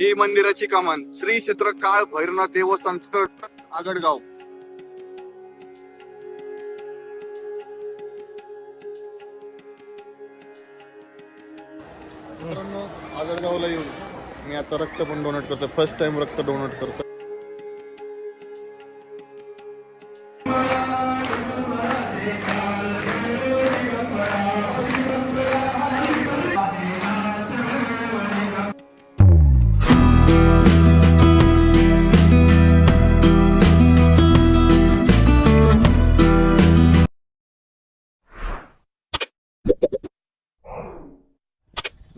ही मंदिराची कमान. श्री क्षेत्र काळ भैरवनाथ देवस्थान आगडगाव. मित्रांनो आगडगावला येऊन मी आता रक्त पण डोनेट करतो फर्स्ट टाइम रक्त डोनेट करतो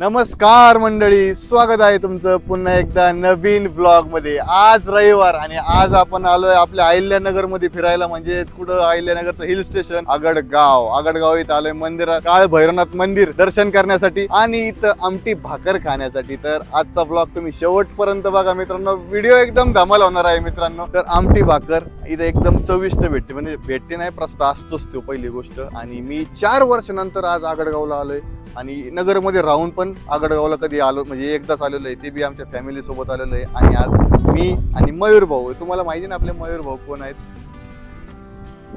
नमस्कार मंडळी स्वागत आहे तुमचं पुन्हा एकदा नवीन ब्लॉगमध्ये. आज रविवार आणि आज आपण आलोय आपल्या अहिल्यानगरमध्ये फिरायला म्हणजेच कुठं? अहिल्यानगरचं हिल स्टेशन आगडगाव. आगडगाव इथं आलोय मंदिरात. काळ भैरवनाथ मंदिर दर्शन करण्यासाठी आणि इथं आमटी भाकर खाण्यासाठी. तर आजचा ब्लॉग तुम्ही शेवटपर्यंत बघा मित्रांनो. व्हिडिओ एकदम धमाल होणार आहे मित्रांनो. तर आमटी भाकर इथं एकदम चविष्ट भेटते. म्हणजे भेटते नाही प्रस्त असतोच तो पहिली गोष्ट. आणि मी चार वर्षानंतर आज आगडगावला आलोय. आणि नगरमध्ये राहून पण आगडगावला कधी आलो म्हणजे एकदाच आलेलो आहे ते बी आमच्या फॅमिली सोबत आलेलो आहे. आणि आज मी आणि मयूर भाऊ तुम्हाला माहिती ना आपले मयूर भाऊ कोण आहेत?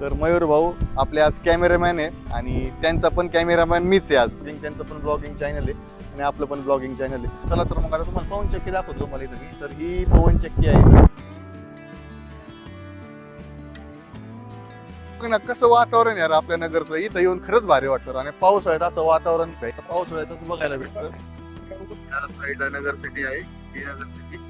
तर मयूर भाऊ आपले आज कॅमेरामॅन आहे आणि त्यांचा पण कॅमेरामॅन मीच आहे आज. त्यांचं पण ब्लॉगिंग चॅनल आहे आणि आपलं पण ब्लॉगिंग चॅनल आहे. चला तर मग आता तुम्हाला पवन चक्की दाखवतो मला इथं मी. तर ही पवन चक्की आहे. ना कसं वातावरण यार आपल्या नगरचं? इथं येऊन खरंच भारी वाटतं आणि पावसाळ्यात असं वातावरण काय पावसाळ्यातच बघायला भेटतं. या साईडला नगर सिटी आहे. नगर सिटी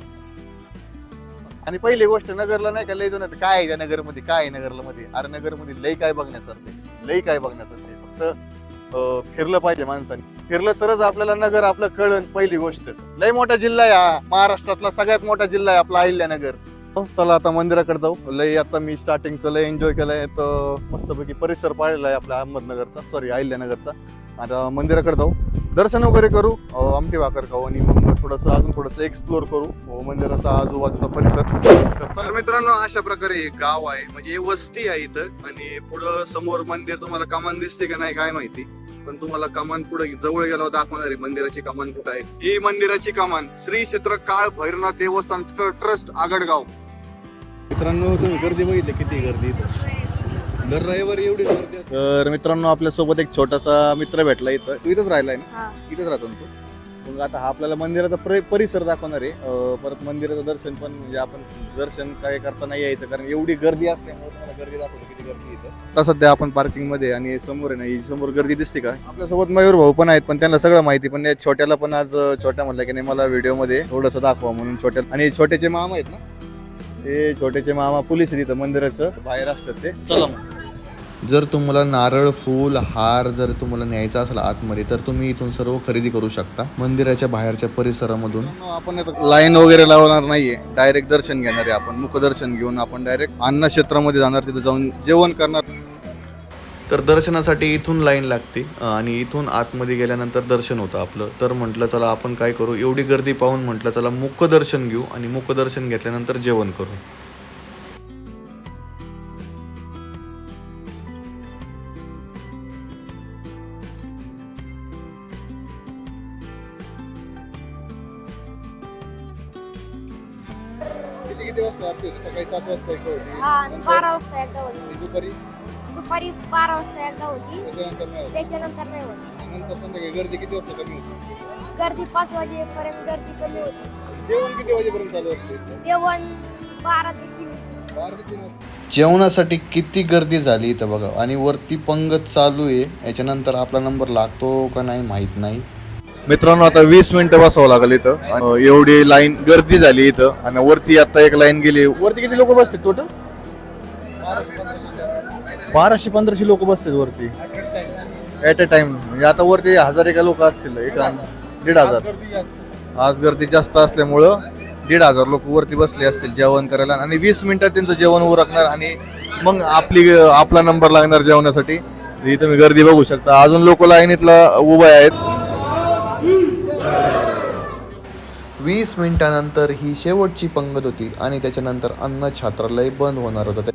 आणि पहिली गोष्ट नगरला नाही का लय दोन काय आहे त्या नगरमध्ये? काय आहे नगरला मध्ये अरे नगरमध्ये लय काय बघण्यासारखं आहे. लय काय बघण्यासारखं आहे. फक्त फिरलं पाहिजे माणसाने. फिरलं तरच आपल्याला नगर आपलं कळण पहिली गोष्ट. लय मोठा जिल्हा आहे हा. महाराष्ट्रातला सगळ्यात मोठा जिल्हा आहे आपला अहिल्यानगर. चला आता मंदिराकडे जाऊ. लय आता मी स्टार्टिंगचं लय एन्जॉय केलंय. तर मस्तपैकी परिसर पाहिलेला आहे आपल्या अहमदनगरचा. सॉरी अहिल्यानगरचा. आता मंदिराकडे जाऊ. दर्शन वगैरे करू. आमटी भाकर खाऊ आणि मग थोडंसं अजून थोडंसं एक्सप्लोर करू. मंदिराचा आजूबाजूचा परिसर. तर मित्रांनो अशा प्रकारे गाव आहे. म्हणजे वस्ती आहे इथं. आणि पुढं समोर मंदिर तुम्हाला कमान दिसते का नाही काय माहिती. पण तुम्हाला कमान पुढे जवळ गेला दाखवणार आहे मंदिराची कमान कुठं आहे? ही मंदिराची कमान श्री क्षेत्र काळ भैरवनाथ देवस्थान ट्रस्ट आगडगाव. मित्रांनो तुम्ही गर्दी बघितली किती गर्दी इथं? दर रविवारी एवढी गर्दी तर मित्रांनो आपल्यासोबत एक छोटासा मित्र भेटला इथं. तू इथंच राहिलाय ना? हा. इथेच राहतो ना तू? मग आता हा आपल्याला मंदिराचा प्र- परिसर दाखवणार आहे. अं, परत मंदिराचं दर्शन पण म्हणजे आपण दर्शन काय करता नाही यायचं कारण एवढी गर्दी असल्यामुळे तुम्हाला गर्दी दाखवतो किती गर्दी इथं. आता सध्या आपण पार्किंगमध्ये आहे आणि समोर आहे ना ही समोर गर्दी दिसते का? आपल्यासोबत मयूर भाऊ पण आहेत पण त्यांना सगळं माहिती पण या छोट्याला पण आज अं, छोट्या म्हणलं की नाही मला व्हिडिओमध्ये थोडंसं दाखवा म्हणून छोट्या आणि छोट्याचे मामा आहेत ना? ते छोट्याचे मामा पोलीस इथं मंदिराचं बाहेर असतात ते. चला मग. जर तुम्हाला नारळ फूल हार जर तुम्हाला न्यायचा असेल आतमध्ये तर तुम्ही इथून सर्व खरेदी करू शकता. मंदिराच्या बाहेरच्या परिसरामधून. आपण लाईन वगैरे लावणार नाहीये. डायरेक्ट दर्शन घेणार आहे आपण मुखदर्शन घेऊन आपण डायरेक्ट अन्न क्षेत्रामध्ये जाणार तिथे जाऊन जेवण करणार. तर दर्शनासाठी इथून लाईन लागते आणि इथून आतमध्ये गेल्यानंतर दर्शन होतं आपलं. तर म्हटलं चला आपण काय करू? एवढी गर्दी पाहून म्हटलं चला मुखदर्शन घेऊ आणि मुखदर्शन घेतल्यानंतर जेवण करू. किती? सकाळी सात वाजता हा एकदा दुपारी? दुपारी बारा वाजता एकदा होती. त्याच्यानंतर नाही होत. त्याच्यानंतर नाही होत. आणि नंतर संध्याकाळी गर्दी किती वाजता कमी होती? गर्दी पाच वाजेपर्यंत गर्दी कमी होती. जेवण किती वाजेपर्यंत चालू असते? जेवण बारा ते तीन. बारा ते तीन वाजता. जेवणासाठी किती गर्दी झाली इथं बघा. आणि वरती पंगत चालू आहे. याच्यानंतर आपला नंबर लागतो का नाही माहीत नाही. मित्रांनो आता वीस मिनिटं बसावं लागेल इथं. अं, एवढी लाईन गर्दी झाली इथं. आणि वरती आता एक लाईन गेली. वरती किती लोक बसतात टोटल बाराशे पंधराशे लोक बसतात वरती. ऍट अ टाइम म्हणजे आता वरती हजार एका लोक असतील एक दीड हजार. आज गर्दी जास्त असल्यामुळं दीड हजार लोक वरती बसले असतील जेवण करायला. आणि वीस मिनिटात त्यांचं जेवण उरकणार आणि मग आपली आपला नंबर लागणार जेवणासाठी. ही तुम्ही गर्दी बघू शकता. अजून लोक लाईनीतला उभे आहेत. वीस मिनिटानंतर ही शेवटची पंगत होती आणि त्याच्यानंतर अन्न छात्रालय बंद होणार होतं.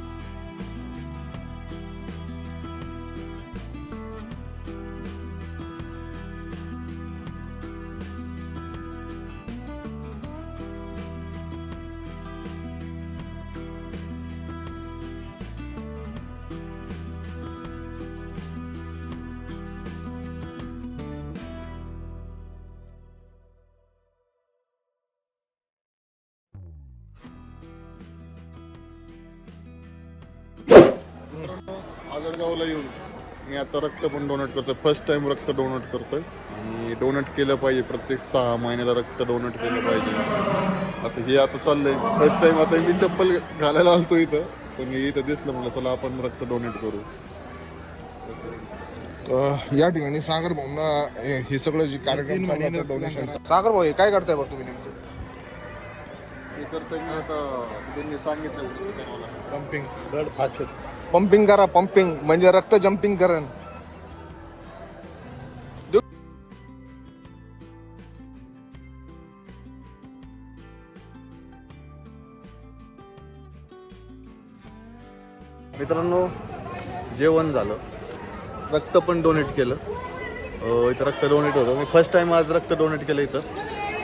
आजळगावला येऊन मी आता रक्त पण डोनेट करतोय. फर्स्ट टाइम रक्त डोनेट करतोय. आणि डोनेट केलं पाहिजे प्रत्येक सहा महिन्याला रक्त डोनेट केलं पाहिजे. आता हे आता चाललंय. फर्स्ट टाइम आता मी चप्पल घालायला आलतो इथं. पण हे इथं दिसलं म्हणलं चला आपण रक्त डोनेट करू. या ठिकाणी सागर भाऊंना हे हे सगळं जे कार्यक्रम डोनेशन सागर भाऊ हे काय करताय बघ तुम्ही नेमकं? हे करतोय मी आता त्यांनी सांगितलं. पंपिंग ब्लड फास्ट पंपिंग करा पंपिंग म्हणजे रक्त जम्पिंग करण मित्रांनो जेवण झालं. रक्त पण डोनेट केलं. इथं रक्त डोनेट होतं. मी फर्स्ट टाइम आज रक्त डोनेट केलं इथं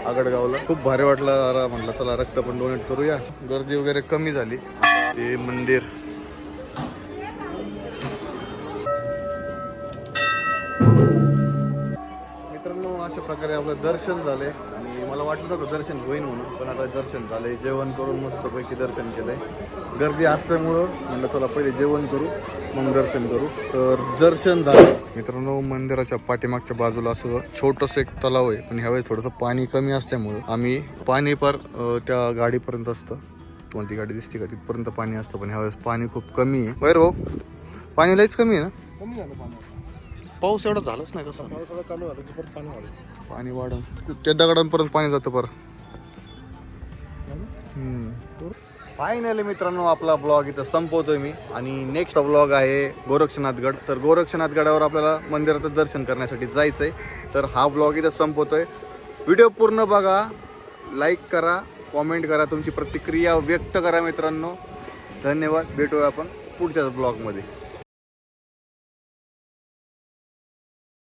आगडगावला. खूप भारी वाटलं. जरा म्हटलं चला रक्त पण डोनेट करूया. गर्दी वगैरे कमी झाली. ते मंदिर. अशा प्रकारे आपलं दर्शन झालंय. आणि मला वाटलं होतं दर्शन होईन म्हणून पण आता दर्शन झालंय. जेवण करून मस्तपैकी दर्शन केलंय. गर्दी असल्यामुळं म्हणलं चला पहिले जेवण करू मग दर्शन करू. तर दर्शन झालं. मित्रांनो मंदिराच्या पाठीमागच्या बाजूला असं छोटस एक तलाव आहे पण ह्यावेळेस थोडंसं पाणी कमी असल्यामुळं आम्ही पाणी पर त्या गाडीपर्यंत असतं. तुम्हाला ती गाडी दिसते का? तिथपर्यंत पाणी असतं पण ह्यावेळेस पाणी खूप कमी आहे. बरं भाऊ पाणी लयच कमी आहे ना? कमी झालं पाणी. पाऊस एवढा झालाच नाही कसं पावसाळा चालू झालं की परत पाणी वाढलं. पाणी वाढन त्या दगडांपर्यंत पाणी जातं पर फायनली मित्रांनो आपला ब्लॉग इथं संपवतोय मी. आणि नेक्स्ट ब्लॉग आहे गोरक्षनाथगड. तर गोरक्षनाथ गडावर आपल्याला मंदिराचं दर्शन करण्यासाठी जायचंय. तर हा ब्लॉग इथं संपवतोय. व्हिडिओ पूर्ण बघा लाईक करा कॉमेंट करा. तुमची प्रतिक्रिया व्यक्त करा मित्रांनो. धन्यवाद. भेटूया आपण पुढच्याच ब्लॉगमध्ये